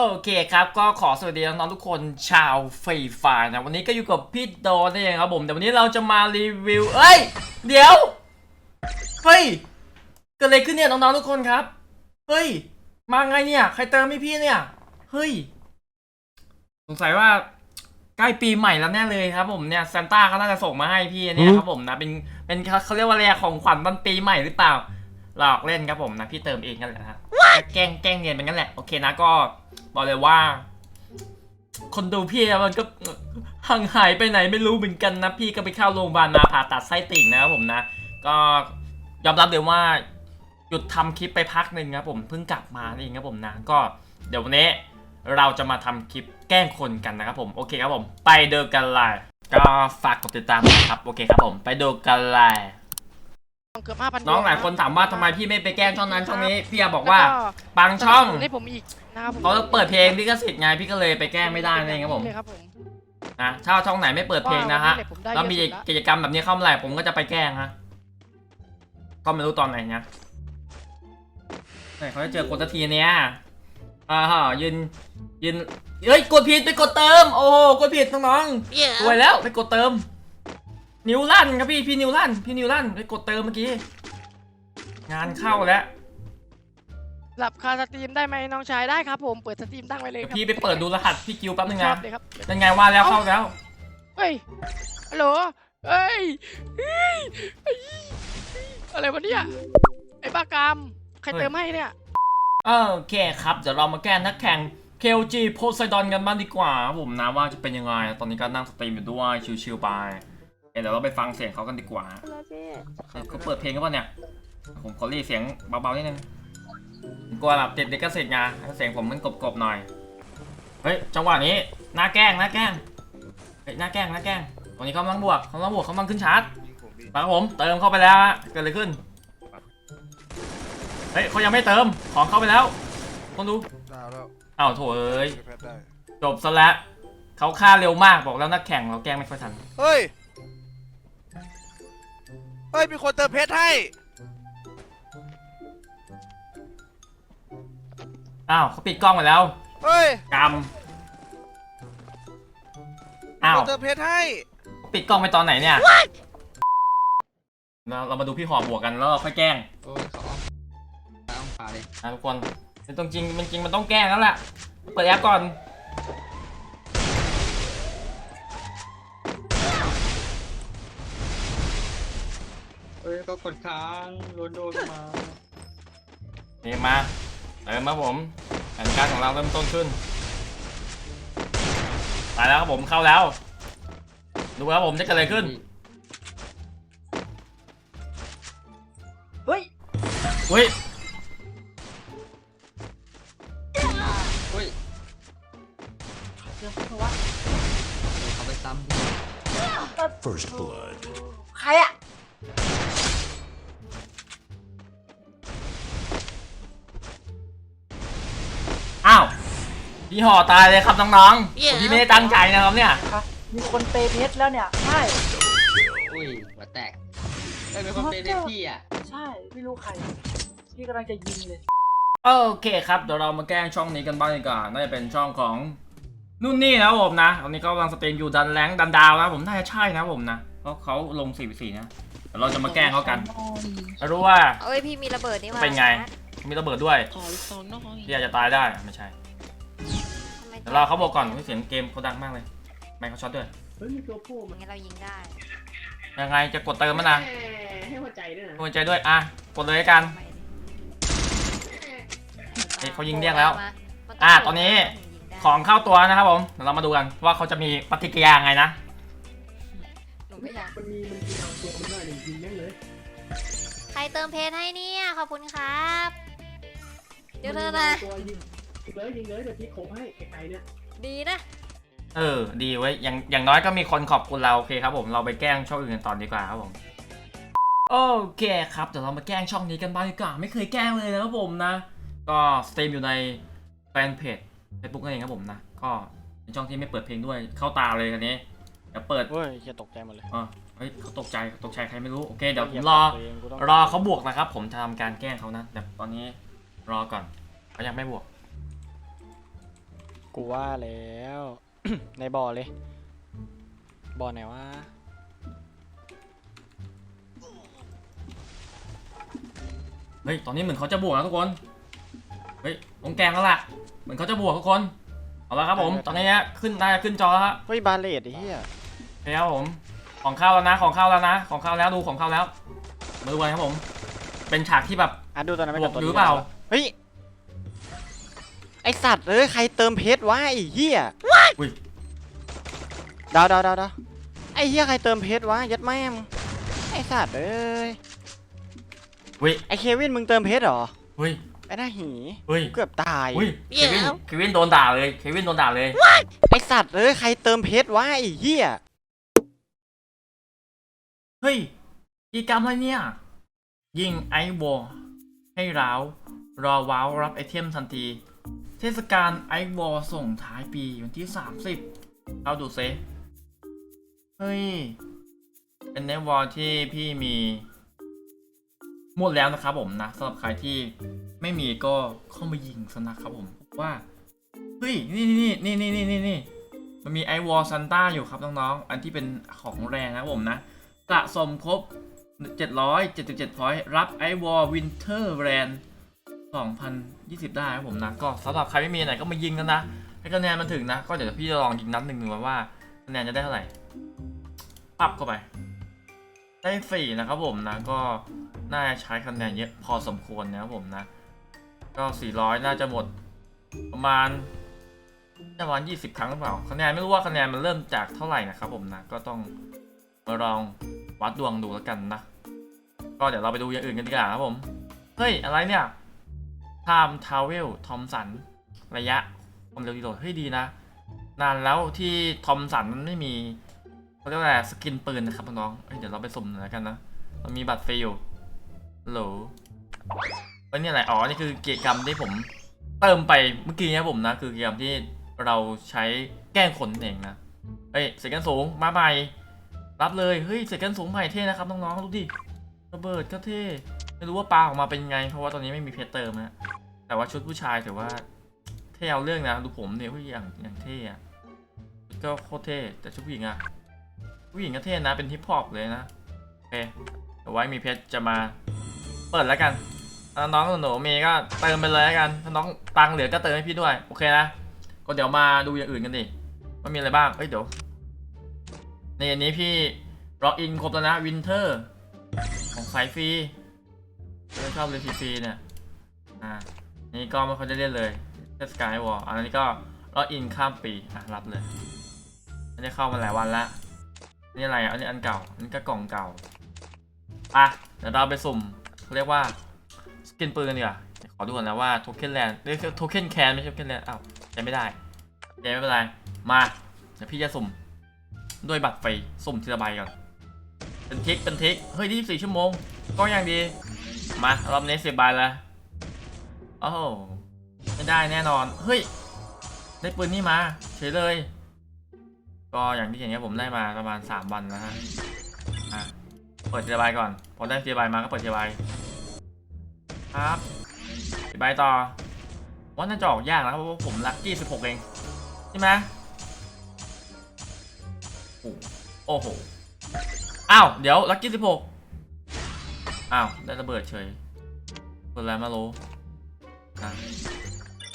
โอเคครับ ก็ขอสวัสดีน้องๆทุกคนชาวฟรีไฟร์นะวันนี้ก็อยู่กับพี่โดนนี่เองครับผมแต่วันนี้เราจะมารีวิวเอ้ย เดี๋ยว เฮ้ยเกิดอะไรขึ้นเนี่ยน้องๆทุกคนครับ เฮ้ย มาไงเนี่ย ใครเติมให้พี่เนี่ย เฮ้ย สงสัยว่าใกล้ปีใหม่แล้วแน่เลยครับผมเนี่ยซานต้าเขาน่าจะส่งมาให้พี่เนี่ยครับผมนะเป็นเป็นเขาเรียกว่าอะไรอะของขวัญวันปีใหม่หรือเปล่า หลอกเล่นครับผมนะพี่เติมเองกันแหละนะแกล้งแกล้งเนียนเป็นงั้นแหละโอเคนะก็บอกเลยว่า คนดูพี่อะมันก็ห่างหายไปไหนไม่รู้เหมือนกันนะพี่ก็ไปเข้าโรงพยาบาลมาผ่าตัดไส้ติ่งนะครับผมนะ ก็ยอมรับเลยว่าหยุดทำคลิปไปพักหนึ่งครับผมเพิ่งกลับมานี่เองครับผมนะก็เดี๋ยววันนี้เราจะมาทำคลิปแกล้งคนกันนะครับผมโอเคครับผม ไปดูกันเลยก็ฝากกดติดตามนะครับโอเคครับผม ไปดูกันเลย เกือบห้าพันน้องหลายคนถามว่าทำไมพี่ไม่ไปแกล้งช่องนั้นช่องนี้พี่อะบอกว่าบางช่องให้ผมอีกนะครับผมเขาเปิดเพลงลิขสิทธิ์ไงพี่ก็เลยไปแกล้งไม่ได้นั่นเองครับผมเลยครับผมนะถ้าช่องไหนไม่เปิดเพลงนะฮะว่าผมได้แล้วมีเยอะสุดละกิจกรรมแบบนี้เข้ามาไหร่ผมก็จะไปแกล้งฮะก็ไม่รู้ตอนไหนนะไหนเขาจะเจอกดสักทีเนี้ยอ่าฮะยืนยืนเอ้ยกดผิดไปกดเติม โอ้โหกดผิดน้องๆสวยแล้วไปกดเติม นิวลั่นครับพี่พี่นิวลั่นพี่นิวลั่นไปกดเติมเมื่อกี้ งานเข้าแล้วหลับคาสตรีมได้ไหมน้องชายได้ครับผมเปิดสตรีมตั้งไว้เลยครับพี่ไปเปิดดูรหัสพี่กิวแป๊บนึงครันะบเลยครับยังไงว่าแล้วเข้าแล้วเฮ้ยฮัลโหลเฮ้ยเฮ้ยเฮ้ยอะไรวะเนี่ยไอ้บ้ากามใครเติมให้เนี่ยโอเคครับเดี๋ยวเรามาแก้นักแข่ง KLG Poseidon กันบ้างดีกว่าครับผมนะว่าจะเป็นยังไง ตอนนี้ก็นั่งสตรีมอยู่ด้วยชิวๆไป เอ้ยเดี๋ยวเราไปฟังเสียงเขากันดีกว่าเขาเปิดเพลงกันป่ะเนี่ย ผมขอรีเสียงเบาๆนิดนึงกลัวแบบติดลิขสิทธิ์ไงให้เสียงผมมันกรอบๆหน่อย เฮ้ยจังหวะนี้หน้าแกล้งหน้าแกล้งเฮ้ยหน้าแกล้งหน้าแกล้งตอนนี้เขากำลังบวกเขากำลังบวกเขากำลังขึ้นชาร์จไปครับผมเติมเข้าไปแล้วฮะเกิดอะไรขึ้นเฮ้ยเขายังไม่เติมของเข้าไปแล้วคนดูดาวแล้วอ้าวโถเอ้ยแพทได้จบซะแล้วเขาฆ่าเร็วมากบอกแล้วนักแข่งเราแกล้งไม่ค่อยทันเฮ้ยเฮ้ยมีคนเติมเพชรให้ อ้าวเขาปิดกล้องไปแล้วเฮ้ยกรรมอ้าวคนเติมเพชรให้เขาปิดกล้องไปตอนไหนเนี่ยเราเรามาดูพี่หอบวกกันแล้วเราค่อยแกล้งโอ้ยเขาอ้อมอ้อมปลาเลยนะทุกคนเป็นตรงจริงมันจริงมันต้องแกล้งแล้วแหละเปิดแอปก่อน เอ้ยก็กดค้างโดนโดนมานี่มาเติมมาผมแผนการของเราเริ่มต้นขึ้นไปแล้วครับผมเข้าแล้ว ดูครับผมจะเกิดอะไรขึ้น เฮ้ยอุ้ย เฮ้ยเดี๋ยวเพราะว่าเดี๋ยวเขาไปซ้ First blood. ใครอะ พี่ห่อตายเลยครับน้องๆพี่ไม่ได้ตั้งใจนะครับเนี่ย มีคนเปย์เพชรแล้วเนี่ย ใช่ำอุ้ยหัวแตกเอ้ยเป็นคนเป็นเล่นพี่อะ ใช่ ไม่รู้ใคร พี่กำลังจะยิงเลย โอเคครับเดี๋ยวเรามาแกล้งช่องนี้กันบ้างดีกว่าน่าจะเป็นช่องของนุ่นนี่นะครับผมนะตอนนี้เขากำลังสตรีมอยู่ดันแรงดันดาวนะผมน่าจะใช่นะผมนะเพราะเขาลง4 4นะเดี๋ยวเราจะมาแกล้งเขากันไม่รู้ว่าเอ้ยพี่มีระเบิดนี่มาเป็นไง มีระเบิดด้วยขอลูกซองน้อยที่อาจจะตายได้ไม่ใช่ทำไม เดี๋ยวเราเขาบอกก่อนว่าเสียงเกมเขาดังมากเลยไม่เขาช็อตด้วยงั้นเรายิงได้ยังไงจะกดเติมมั้ยนะให้หัวใจด้วยนะหัวใจด้วยอะกดเลยละกันไปดิเฮ้ยเขายิงเรียกแล้วมามัอะตอนนี้ยิงได้ของเข้าตัวนะครับผมเดี๋ยวเรามาดูกันว่าเขาจะมีปฏิกิริยาไงนะหนูไม่อยากมันมีมันมีเอาตัวมันได้หนึ่งยิงแม่งเลยใครเติมเพจให้เนี่ยขอบคุณครับ เดี๋ยวเธอนะตัว ยิงยิงเลยยิงเลยเดี๋ยวพี่โคบให้ไกลๆเนี่ยดีนะ เออ ดีไว้ยอย่างอย่างน้อยก็มีคนขอบคุณเรา โอเคครับผม เราไปแกล้งช่องอื่นกันต่อดีกว่าครับผม โอเคครับ เดี๋ยวเรามาแกล้งช่องนี้กันบ้างดีกว่า ไม่เคยแกล้งเลยนะครับผมนะ ก็สตรีมอยู่ในแฟนเพจเฟซบุ๊กนั่นเองครับผมนะ ก็เป็นช่องที่ไม่เปิดเพลงด้วย เข้าตาเลยคันนี้ เดี๋ยวเปิด เฮ้ยจะตกใจหมดเลยอะเฮ้ยเขาตกใจตกใจใครไม่รู้ โอเค เดี๋ยวผมรอรอเขาบวกนะครับ ผมจะทำการแกล้งเขานะแต่ตอนนี้รอก่อนเขายังไม่บวก กูว่าแล้ว ในบ่อเลย บ่อไหนวะเฮ้ย ตอนนี้เหมือนเขาจะบวกนะทุกคน เฮ้ยลงแกงแล้วล่ะ เหมือนเขาจะบวกทุกคน เอาละครับผม ตอนนี้ฮะขึ้นน่าจะขึ้นจอแล้วฮะเฮ้ยบาเลตไอ้เหี้ยโอเคครับผม ของเข้าแล้วนะ ของเข้าแล้วนะ ของเข้าแล้วดูของเข้าแล้ว มาดูกันครับผม เป็นฉากที่แบบอะดูตอนนั้นไปกับตัวหรือนี้เปล่าเฮ้ยไอสัตว์เอ้ยใครเติมเพชรวะไอ้เหี้ยอุ้ยดาวดาวดาวดาวไอ้เหี้ยใครเติมเพชรวะยัดแม่มงไอสัตว์เอ้ยเฮ้ยไอเควินมึงเติมเพชรเหรอเฮ้ยไอ้หน้าหีเฮ้ยเกือบตายอุ้ยเควินเควินโดนด่าเลยเควินโดนด่าเลยไอสัตว์เอ้ยใครเติมเพชรวะไอ้เหี้ยเฮ้ยกีกรรมอะไรเนี่ย ยิงไอวอลให้ร้าวรอว้าวรับไอเทมทันที เทศกาลไอวอลส่งท้ายปีวันที่ 30 เอาดูเซเฮ้ย เป็นไอวอลที่พี่มีหมดแล้วนะครับผมนะสำหรับใครที่ไม่มีก็เข้ามายิงสนะครับผมว่า เฮ้ย นี่นี่นี่นี่นี่นี่นี่มันมีไอวอลซันต้าอยู่ครับน้องๆ อันที่เป็นของแรงนะครับผมนะสะสมครบ 777พอยต์รับไอวอลวินเทอร์แรนด์ 2020 ได้ครับผมนะก็สำหรับใครไม่มีไหนก็มายิงกันนะให้คะแนนมันถึงนะ ก็เดี๋ยวพี่จะลองยิงนัดหนึ่งดูว่าคะแนนจะได้เท่าไหร่ปับเข้าไป ได้สี่นะครับผมนะก็น่าจะใช้คะแนนเยอะพอสมควรนะครับผมนะ ก็ 400 น่าจะหมดประมาณประมาณ 20 ครั้งหรือเปล่าคะแนนไม่รู้ว่าคะแนนมันเริ่มจากเท่าไหร่นะครับผมนะก็ต้องมาลองวัดดวงดูแล้วกันนะ ก็เดี๋ยวเราไปดูอย่างอื่นกันดีกว่าครับผมเฮ้ยอะไรเนี่ย Time Travel ทอมสัน ระยะความเร็วดีโหลดเฮ้ยดีนะ นานแล้วที่ทอมสันมันไม่มีเขาเรียกว่าสกินปืนนะครับน้องเอเดี๋ยวเราไปสุ่มหน่อยแล้วกันนะมันมีบัตรฟรีอยู่โหลเอ้ยนี่อะไรอ๋อ นี่คือกิจกรรมที่ผมเติมไปเมื่อกี้นะผมนะ คือกิจกรรมที่เราใช้แก้งคนเองนะเฮ้ยเสกันสูงมาใหม่รับเลยเฮ้ยเสกกันสูงใหม่เท่นะครับน้องๆดูดิระเบิดก็เท่ ไม่รู้ว่าปลาออกมาเป็นไง เพราะว่าตอนนี้ไม่มีเพชรเติมนะแต่ว่าชุดผู้ชายถือว่าเท่เอาเรื่องนะดูผมเนี่ยผู้อย่างอย่างเท่อะก็โคตรเท่แต่ชุดผู้หญิงอะผู้หญิงก็เท่นะเป็นฮิปฮอปเลยนะโอเคเดี๋ยวไว้มีเพชรจะมาเปิดแล้วกันน้องหนูมีก็เติมไปเลยแล้วกันถ้าน้องตังเหลือก็เติมให้พี่ด้วยโอเคนะก็เดี๋ยวมาดูอย่างอื่นกันดิว่ามีอะไรบ้างเฮ้ยเดี๋ยวในอันนี้พี่ล็อกอินครบแล้วนะวินเทอร์ของสายฟรี ไม่ชอบเลยฟรีๆเนี่ย อ่า นี่ก็ไม่ค่อยได้เล่นเลยเทศกาลไอวอลอันนี้ก็ล็อกอินข้ามปี อะ รับเลยไม่ได้เข้ามาหลายวันละนี่อะไรอะ อันนี้อันเก่า อันนี้ก็กล่องเก่า อะ เดี๋ยวเราไปสุ่มเขาเรียกว่าสกินปืนกันดีกว่าขอดูก่อนนะว่าโทเค็นแลนด์เรียกโทเค็นแคนไม่ใช่โทเค็นแลนด์อ้าวใช้ไม่ได้ใช้ไม่เป็นไร มา เดี๋ยวพี่จะสุ่ม ด้วยบัตรไฟสุ่มทีละใบก่อน เป็นทิก เป็นทิก เฮ้ยยี่สี่ชั่วโมง ก็ยังดี มารอบนี้สิบใบแล้วโอ้โหไม่ได้แน่นอน เฮ้ย ได้ปืนนี่มาเฉยเลย ก็อย่างที่เห็นเนี่ยผมได้มาประมาณ 3 วันแล้วฮะอะเปิดเทีละใบก่อน พอได้เทีละใบมาก็เปิดเทีละใบครับเทีละใบต่อว่าน่าจะออกยากนะครับเพราะว่าผมลัคกี้16 เอง ใช่ไหมโอ้โห อ้าว เดี๋ยวลักกี้สิบหก อ้าว ได้ระเบิดเฉยเปิดอะไรมารู้อะ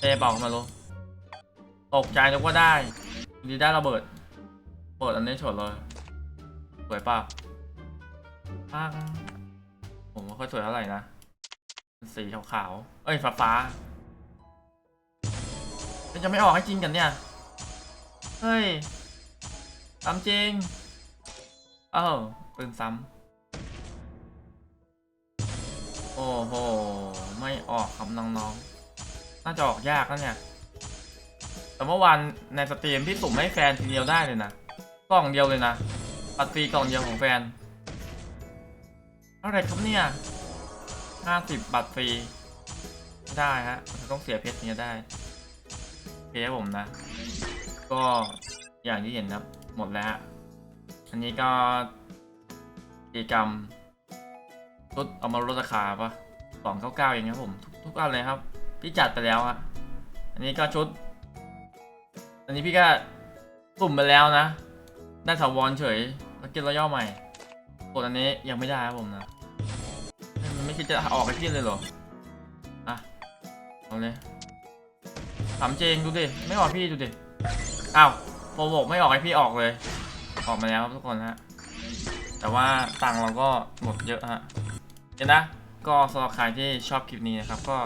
เตะเป่ามารู้ตกใจนึกว่าได้ดีได้ระเบิด เปิดอันนี้ฉยเลย สวยป่ะปังผมไม่ค่อยสวยเท่าไหร่นะ สีขาวๆ เอ้ย ฟ้าฟ้ามันจะไม่ออกให้จริงกันเนี่ย เฮ้ยตามจริง เออปืนซ้ำ อ้โห ไม่ออกครับน้องๆ น่าจะออกยากแล้วเนี่ย แต่เมื่อวานในสตรีมพี่สุ่มให้แฟนทีเดียวได้เลยนะ กล่องเดียวเลยนะปัดฟรีกล่องเดียวของแฟน อะไรครับเนี่ยห้าสิบบัตรฟรี ไม่ได้ฮะมันต้องเสียเพชรถึงจะได้เพชรผมนะ ก็อย่างที่เห็นครับ หมดแล้ว อันนี้ก็กิจกรรม ลดเอามาลดราคาปะสองเก้าเก้าเองครับผมทุกทุกอันเลยครับที่จัดไปแล้วอะอันนี้ก็ชุด อันนี้พี่ก็สุ่มไปแล้วนะ ได้ถาวรเฉยแล้วเกมรอย่อใหม่กดอันนี้ยังไม่ได้ครับผมนะมันไม่คิดจะออกให้พี่เลยเหรออะเอาเลยถามเจงดูดิไม่ออกพี่ดูดิอ้าวโปรบอกไม่ออกให้พี่ออกเลย ออกมาแล้วครับทุกคนฮะแต่ว่าตังเราก็หมดเยอะฮะ เห็นนะ ก็สำหรับใครที่ชอบคลิปนี้นะครับ ก็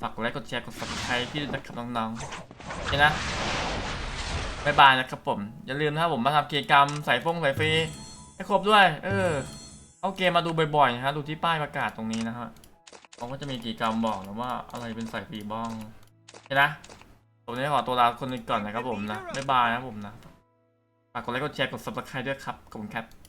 ฝากกดไลค์กดแชร์กด subscribe พี่ด้วยนะครับน้องๆเห็นนะบายบายนะครับผม อย่าลืมนะครับผมมาทำกิจกรรมใส่ฟงใส่ฟรีให้ครบด้วย เออ เอาเกมมาดูบ่อยๆนะฮะดูที่ป้ายประกาศตรงนี้นะฮะเขาก็จะมีกิจกรรมบอกนะว่าอะไรเป็นใส่ฟรีบ้างเห็นนะผมจะขอตัวลาคนนึงก่อนนะครับผมนะบายบายนะผมนะฝากกดไลค์กดแชร์กด subscribe ด้วยครับขอบคุณครับ